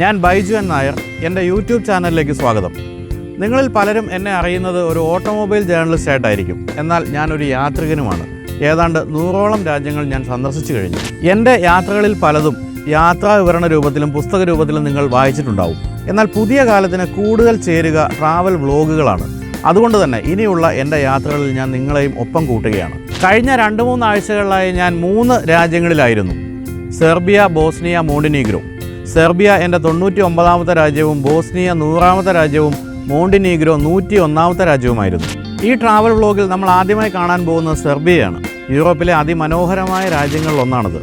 ഞാൻ ബൈജു എൻ നായർ എന്റെ യൂട്യൂബ് ചാനലിലേക്ക് സ്വാഗതം. നിങ്ങളിൽ പലരും എന്നെ അറിയുന്നത് ഒരു ഓട്ടോമൊബൈൽ ജേർണലിസ്റ്റ് ആയിട്ടായിരിക്കും. എന്നാൽ ഞാനൊരു യാത്രികനുമാണ്. ഏതാണ്ട് നൂറോളം രാജ്യങ്ങൾ ഞാൻ സന്ദർശിച്ചു കഴിഞ്ഞു. എന്റെ യാത്രകളിൽ പലതും യാത്രാ വിവരണ രൂപത്തിലും പുസ്തക രൂപത്തിലും നിങ്ങൾ വായിച്ചിട്ടുണ്ടാവും. എന്നാൽ പുതിയ കാലത്തിന് കൂടുതൽ ചേരുക ട്രാവൽ വ്ളോഗുകളാണ്. അതുകൊണ്ട് തന്നെ ഇനിയുള്ള എന്റെ യാത്രകളിൽ ഞാൻ നിങ്ങളെയും ഒപ്പം കൂട്ടുകയാണ്. കഴിഞ്ഞ രണ്ട് മൂന്ന് ആഴ്ചകളിലായി ഞാൻ മൂന്ന് രാജ്യങ്ങളിലായിരുന്നു. Serbia Bosnia Montenegro. സെർബിയ എന്റെ തൊണ്ണൂറ്റി ഒമ്പതാമത്തെ രാജ്യവും ബോസ്നിയ നൂറാമത്തെ രാജ്യവും മോണ്ടിനീഗ്രോ നൂറ്റി ഒന്നാമത്തെ രാജ്യവുമായിരുന്നു. ഈ ട്രാവൽ വ്ളോഗിൽ നമ്മൾ ആദ്യമായി കാണാൻ പോകുന്നത് സെർബിയയാണ്. യൂറോപ്പിലെ അതിമനോഹരമായ രാജ്യങ്ങളിൽ ഒന്നാണത്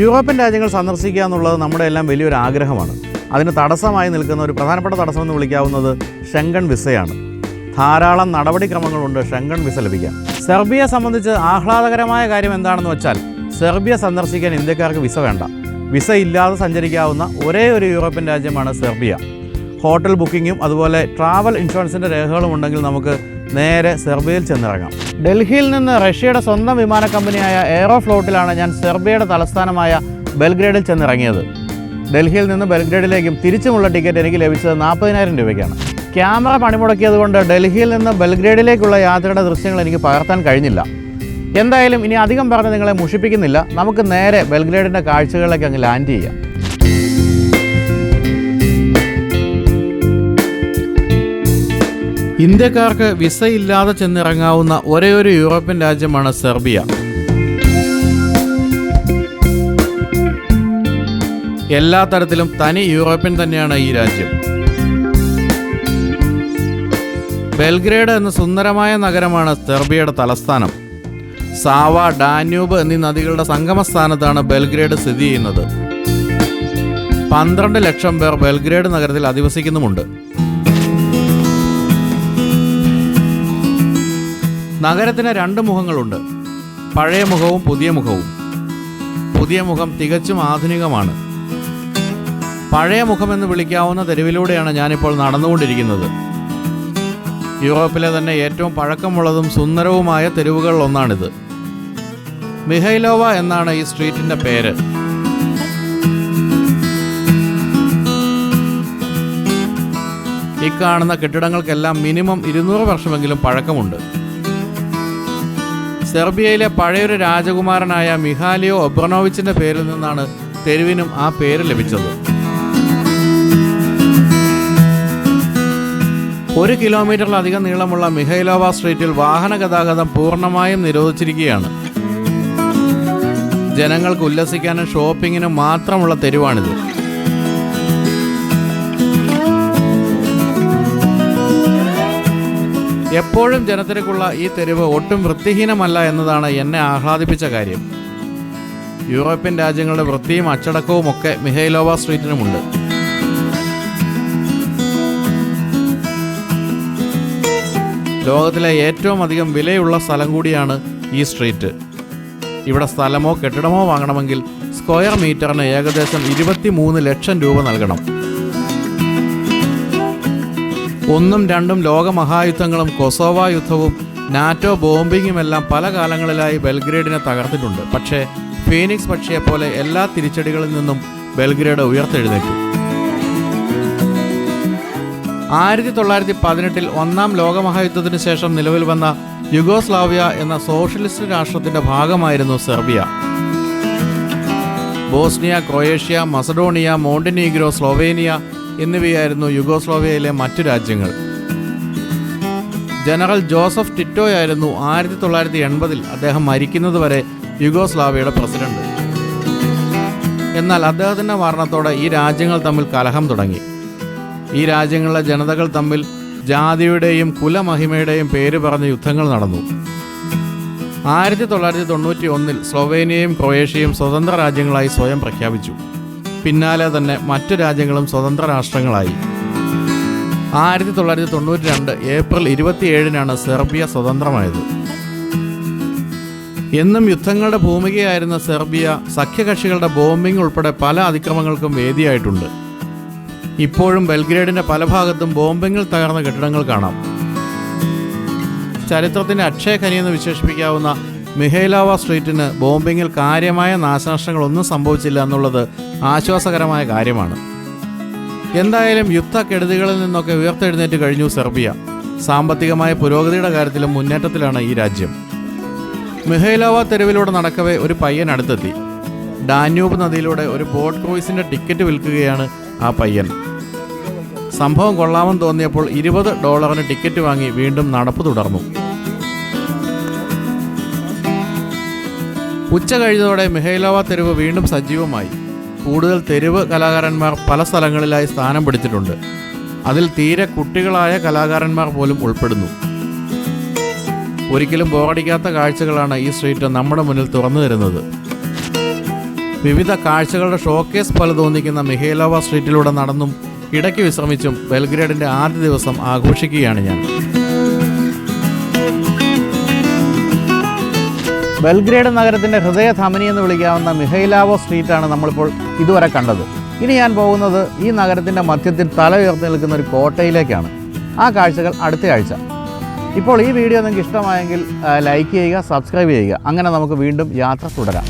യൂറോപ്യൻ രാജ്യങ്ങൾ സന്ദർശിക്കുക എന്നുള്ളത് നമ്മുടെ എല്ലാം വലിയൊരു ആഗ്രഹമാണ്. അതിന് തടസ്സമായി നിൽക്കുന്ന ഒരു പ്രധാനപ്പെട്ട തടസ്സമെന്ന് വിളിക്കാവുന്നത് ഷെങ്കൺ വിസയാണ് ധാരാളം നടപടിക്രമങ്ങളുണ്ട് ഷെങ്കൺ വിസ ലഭിക്കാൻ. സെർബിയയെ സംബന്ധിച്ച് ആഹ്ലാദകരമായ കാര്യം എന്താണെന്ന് വെച്ചാൽ സെർബിയ സന്ദർശിക്കാൻ ഇന്ത്യക്കാർക്ക് വിസ വേണ്ട. വിസ ഇല്ലാതെ സഞ്ചരിക്കാവുന്ന ഒരേ ഒരു യൂറോപ്യൻ രാജ്യമാണ് സെർബിയ. ഹോട്ടൽ ബുക്കിങ്ങും അതുപോലെ ട്രാവൽ ഇൻഷുറൻസിന്റെ രേഖകളും ഉണ്ടെങ്കിൽ നമുക്ക് നേരെ സെർബിയയിൽ ചെന്നിറങ്ങാം. ഡൽഹിയിൽ നിന്ന് റഷ്യയുടെ സ്വന്തം വിമാന കമ്പനിയായ എയറോഫ്ലോട്ടിലാണ് ഞാൻ സെർബിയയുടെ തലസ്ഥാനമായ ബെൽഗ്രേഡിൽ ചെന്നിറങ്ങിയത്. ഡൽഹിയിൽ നിന്ന് ബെൽഗ്രേഡിലേക്കും തിരിച്ചുമുള്ള ടിക്കറ്റ് എനിക്ക് ലഭിച്ചത് നാൽപ്പതിനായിരം രൂപയ്ക്കാണ്. ക്യാമറ പണിമുടക്കിയതുകൊണ്ട് ഡൽഹിയിൽ നിന്ന് ബെൽഗ്രേഡിലേക്കുള്ള യാത്രയുടെ ദൃശ്യങ്ങൾ എനിക്ക് പകർത്താൻ കഴിഞ്ഞില്ല. എന്തായാലും ഇനി അധികം പറഞ്ഞ് നിങ്ങളെ മുഷിപ്പിക്കുന്നില്ല. നമുക്ക് നേരെ ബെൽഗ്രേഡിന്റെ കാഴ്ചകളിലേക്ക് അങ്ങ് ലാൻഡ് ചെയ്യാം. ഇന്ത്യക്കാർക്ക് വിസ ഇല്ലാതെ ചെന്നിറങ്ങാവുന്ന ഒരേയൊരു ഒരു യൂറോപ്യൻ രാജ്യമാണ് സെർബിയ. എല്ലാ തരത്തിലും തനി യൂറോപ്യൻ തന്നെയാണ് ഈ രാജ്യം. ബെൽഗ്രേഡ് എന്ന സുന്ദരമായ നഗരമാണ് സെർബിയയുടെ തലസ്ഥാനം. സാവ ഡാന്യൂബ് എന്നീ നദികളുടെ സംഗമസ്ഥാനത്താണ് ബെൽഗ്രേഡ് സ്ഥിതി ചെയ്യുന്നത്. പന്ത്രണ്ട് ലക്ഷം പേർ ബെൽഗ്രേഡ് നഗരത്തിൽ അധിവസിക്കുന്നുമുണ്ട്. നഗരത്തിന് രണ്ട് മുഖങ്ങളുണ്ട്. പഴയ മുഖവും പുതിയ മുഖവും. പുതിയ മുഖം തികച്ചും ആധുനികമാണ്. പഴയ മുഖമെന്ന് വിളിക്കാവുന്ന തെരുവിലൂടെയാണ് ഞാനിപ്പോൾ നടന്നുകൊണ്ടിരിക്കുന്നത്. യൂറോപ്പിലെ തന്നെ ഏറ്റവും പഴക്കമുള്ളതും സുന്ദരവുമായ തെരുവുകളിൽ ഒന്നാണിത് മിഹൈലോവ എന്നാണ് ഈ സ്ട്രീറ്റിന്റെ പേര്. ഈ കാണുന്ന കെട്ടിടങ്ങൾക്കെല്ലാം മിനിമം ഇരുന്നൂറ് വർഷമെങ്കിലും പഴക്കമുണ്ട്. സെർബിയയിലെ പഴയൊരു രാജകുമാരനായ മിഹാലിയോ ഒബ്രനോവിച്ചിന്റെ പേരിൽ നിന്നാണ് തെരുവിനും ആ പേര് ലഭിച്ചത്. ഒരു കിലോമീറ്ററിലധികം നീളമുള്ള മിഹൈലോവ സ്ട്രീറ്റിൽ വാഹന ഗതാഗതം പൂർണമായും നിരോധിച്ചിരിക്കുകയാണ്. ജനങ്ങൾക്ക് ഉല്ലസിക്കാനും ഷോപ്പിങ്ങിനും മാത്രമുള്ള തെരുവാണിത്. എപ്പോഴും ജനത്തിരക്കുള്ള ഈ തെരുവ് ഒട്ടും വൃത്തിഹീനമല്ല എന്നതാണ് എന്നെ ആഹ്ലാദിപ്പിച്ച കാര്യം. യൂറോപ്യൻ രാജ്യങ്ങളുടെ വൃത്തിയും അച്ചടക്കവും ഒക്കെ മിഹൈലോവ സ്ട്രീറ്റിനുമുണ്ട്. ലോകത്തിലെ ഏറ്റവും അധികം വിലയുള്ള സ്ഥലം കൂടിയാണ് ഈ സ്ട്രീറ്റ്. ഇവിടെ സ്ഥലമോ കെട്ടിടമോ വാങ്ങണമെങ്കിൽ സ്ക്വയർ മീറ്ററിന് ഏകദേശം ഇരുപത്തി മൂന്ന് ലക്ഷം രൂപ നൽകണം. ഒന്നും രണ്ടും ലോകമഹായുദ്ധങ്ങളും കൊസോവ യുദ്ധവും നാറ്റോ ബോംബിങ്ങുമെല്ലാം പല കാലങ്ങളിലായി ബെൽഗ്രേഡിനെ തകർത്തിട്ടുണ്ട്. പക്ഷേ ഫീനിക്സ് പക്ഷിയെപ്പോലെ എല്ലാ തിരിച്ചടികളിൽ നിന്നും ബെൽഗ്രേഡ് ഉയർത്തെഴുന്നേറ്റു. ആയിരത്തി തൊള്ളായിരത്തി പതിനെട്ടിൽ ഒന്നാം ലോകമഹായുദ്ധത്തിന് ശേഷം നിലവിൽ വന്ന യുഗോസ്ലാവിയ എന്ന സോഷ്യലിസ്റ്റ് രാഷ്ട്രത്തിന്റെ ഭാഗമായിരുന്നു Serbia. Bosnia Croatia Macedonia Montenegro Slovenia എന്നിവയായിരുന്നു യുഗോസ്ലോവിയയിലെ മറ്റു രാജ്യങ്ങൾ. ജനറൽ ജോസഫ് ടിറ്റോയായിരുന്നു ആയിരത്തി തൊള്ളായിരത്തി എൺപതിൽ അദ്ദേഹം മരിക്കുന്നതുവരെ യുഗോസ്ലാവിയയുടെ പ്രസിഡന്റ്. എന്നാൽ അദ്ദേഹത്തിന്റെ മരണത്തോടെ ഈ രാജ്യങ്ങൾ തമ്മിൽ കലഹം തുടങ്ങി. ഈ രാജ്യങ്ങളിലെ ജനതകൾ തമ്മിൽ ജാതിയുടെയും കുലമഹിമയുടെയും പേര് പറഞ്ഞ യുദ്ധങ്ങൾ നടന്നു. ആയിരത്തി തൊള്ളായിരത്തി തൊണ്ണൂറ്റി ഒന്നിൽ സ്ലൊവേനിയയും ക്രൊയേഷ്യയും സ്വതന്ത്ര രാജ്യങ്ങളായി സ്വയം പ്രഖ്യാപിച്ചു. പിന്നാലെ തന്നെ മറ്റു രാജ്യങ്ങളും സ്വതന്ത്ര രാഷ്ട്രങ്ങളായി. ആയിരത്തി തൊള്ളായിരത്തി തൊണ്ണൂറ്റി രണ്ട് ഏപ്രിൽ ഇരുപത്തിയേഴിനാണ് സെർബിയ സ്വതന്ത്രമായത്. എന്നും യുദ്ധങ്ങളുടെ ഭൂമികയായിരുന്ന സെർബിയ സഖ്യകക്ഷികളുടെ ബോംബിംഗ് ഉൾപ്പെടെ പല അതിക്രമങ്ങൾക്കും വേദിയായിട്ടുണ്ട്. ഇപ്പോഴും ബെൽഗ്രേഡിന്റെ പല ഭാഗത്തും ബോംബിങ്ങിൽ തകർന്ന കെട്ടിടങ്ങൾ കാണാം. ചരിത്രത്തിന്റെ അക്ഷയഖനി എന്ന് വിശേഷിപ്പിക്കാവുന്ന മിഹൈലാവ സ്ട്രീറ്റിന് ബോംബിങ്ങിൽ കാര്യമായ നാശനഷ്ടങ്ങളൊന്നും സംഭവിച്ചില്ല എന്നുള്ളത് ആശ്വാസകരമായ കാര്യമാണ്. എന്തായാലും യുദ്ധക്കെടുതികളിൽ നിന്നൊക്കെ ഉയർത്തെഴുന്നേറ്റ് കഴിഞ്ഞു സെർബിയ. സാമ്പത്തികമായ പുരോഗതിയുടെ കാര്യത്തിലും മുന്നേറ്റത്തിലാണ് ഈ രാജ്യം. മിഹൈലാവ തെരുവിലൂടെ നടക്കവേ ഒരു പയ്യൻ അടുത്തെത്തി. ഡാന്യൂബ് നദിയിലൂടെ ഒരു ബോട്ട് ക്രൂയിസിന്റെ ടിക്കറ്റ് വിൽക്കുകയാണ് ആ പയ്യൻ. സംഭവം കൊള്ളാമെന്ന് തോന്നിയപ്പോൾ ഇരുപത് ഡോളറിന് ടിക്കറ്റ് വാങ്ങി വീണ്ടും നടപ്പ് തുടർന്നു. ഉച്ച കഴിഞ്ഞതോടെ മിഹൈലോവ തെരുവ് വീണ്ടും സജീവമായി. കൂടുതൽ തെരുവ് കലാകാരന്മാർ പല സ്ഥലങ്ങളിലായി സ്ഥാനം പിടിച്ചിട്ടുണ്ട്. അതിൽ തീരെ കുട്ടികളായ കലാകാരന്മാർ പോലും ഉൾപ്പെടുന്നു. ഒരിക്കലും ബോറടിക്കാത്ത കാഴ്ചകളാണ് ഈ സ്ട്രീറ്റ് നമ്മുടെ മുന്നിൽ തുറന്നു തരുന്നത്. വിവിധ കാഴ്ചകളുടെ ഷോക്കേസ് പോലെ തോന്നിക്കുന്ന മിഹേലോവ സ്ട്രീറ്റിലൂടെ നടന്നും ഇടയ്ക്ക് വിശ്രമിച്ചും ബെൽഗ്രേഡിന്റെ ആദ്യ ദിവസം ആഘോഷിക്കുകയാണ് ഞാൻ. ബെൽഗ്രേഡ് നഗരത്തിന്റെ ഹൃദയധമനി എന്ന് വിളിക്കാവുന്ന മിഹൈലാവോ സ്ട്രീറ്റാണ് നമ്മളിപ്പോൾ ഇതുവരെ കണ്ടത്. ഇനി ഞാൻ പോകുന്നത് ഈ നഗരത്തിന്റെ മധ്യത്തിൽ തല ഉയർത്തി നിൽക്കുന്ന ഒരു കോട്ടയിലേക്കാണ്. ആ കാഴ്ചകൾ അടുത്ത ആഴ്ച. ഇപ്പോൾ ഈ വീഡിയോ നിങ്ങൾക്ക് ഇഷ്ടമായെങ്കിൽ ലൈക്ക് ചെയ്യുക സബ്സ്ക്രൈബ് ചെയ്യുക. അങ്ങനെ നമുക്ക് വീണ്ടും യാത്ര തുടരാം.